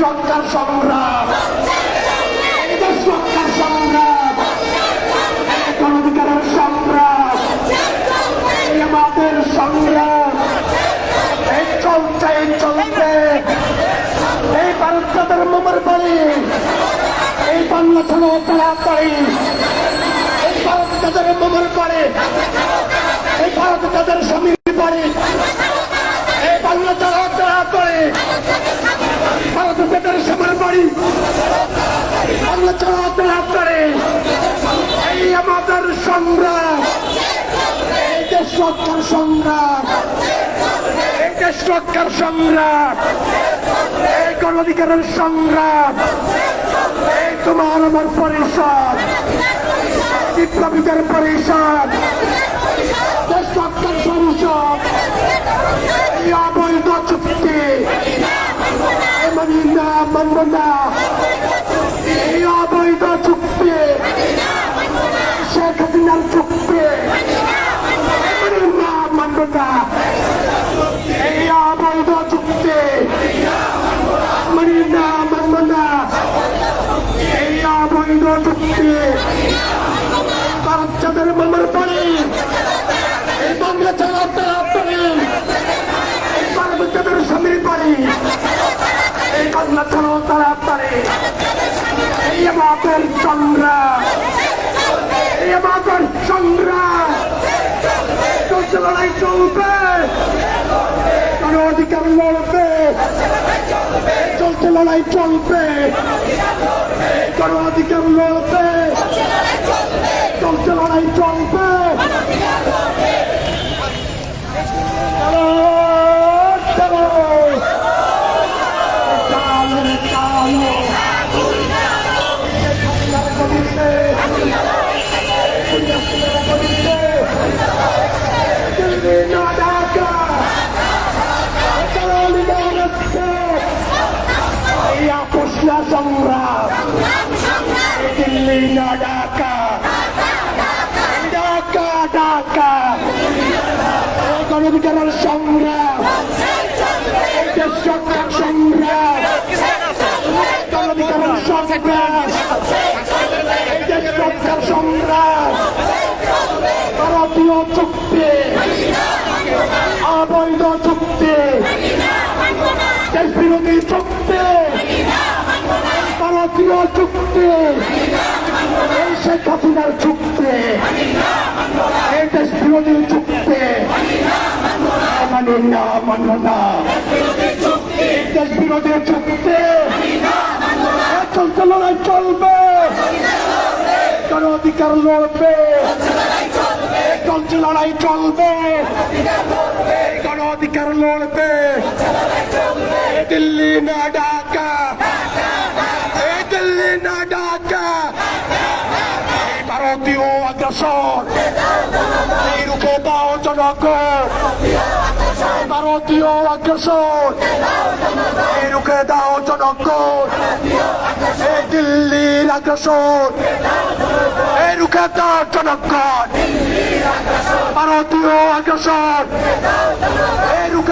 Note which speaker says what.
Speaker 1: সরকার সংগ্রাম এই দেশ সরকার সংগ্রাম সংগ্রাম এই আমাদের সংগ্রাম এই চলছে, এই চলবে এই ভারত তাদের মোমর বাড়ি। এই বাংলা ছাড়ো তাড়াতাড়ি এই ভারত তাদের মোমর বাড়ি। এই ভারত তাদের স্বামীর বাড়ি। সরকার সংগ্রাম এই যে সরকার সংগ্রাম এই সংগ্রাম তোমার আমার পরিষদ। বিপ্লবীদের পরিষদ। দেশ সরকার পরিষদ। এই অবৈধ চুক্তি। মানি মানব না এই অবৈধ চুক্তি শেখ হাসিনার চুক্তি এই মানি না মানব না এই অবৈধ চুক্তি মানি না মানব না এই অবৈধ চুক্তি বাচ্চাদের মামার বাড়ি এই বাংলা ছাড়া তারা বাড়ি এই বাচ্চাদের স্বামীর বাড়ি বাংলা ছাড়া তারা বাড়ি এই আমাদের সংগ্রাম, এই আমাদের সংগ্রাম। চলছে লড়াই চলবে কারও অধিকার লড়বে চলছে লড়াই চলবে কারও অধিকার লড়বে চলছে লড়াই চলবে। ঢাকা। ঢাকা ঢাকা। গণঅধিকারের সংগ্রাম। সংগ্রাম। গণঅধিকারের সংগ্রাম। সংগ্রাম। ভারতীয় চুক্তি। অবৈধ চুক্তি। দেশ বিরোধী চুক্তি। ভারতীয় চুক্তি। শেখ হাসিনার চুক্তি। এই দেশ বিরোধী চুক্তি। মানি না মান্য না। দেশ বিরোধী চুক্তি। চলছে, লড়াই চলবে। কারও অধিকার লড়বে। চলছে, লড়াই চলবে। কারও অধিকার লড়বে। দিল্লি না ঢাকা। দিল্লি না ঢাকা। ভারতীয় আগ্রাসন। রুখে দাও জনগণ ভারতীয় আগ্রাসন। রুখে দাও জনগণ দিল্লির আগ্রাসন। এই রুখে দাও জনগণ ভারতীয় আগ্রাসন। এই রুখে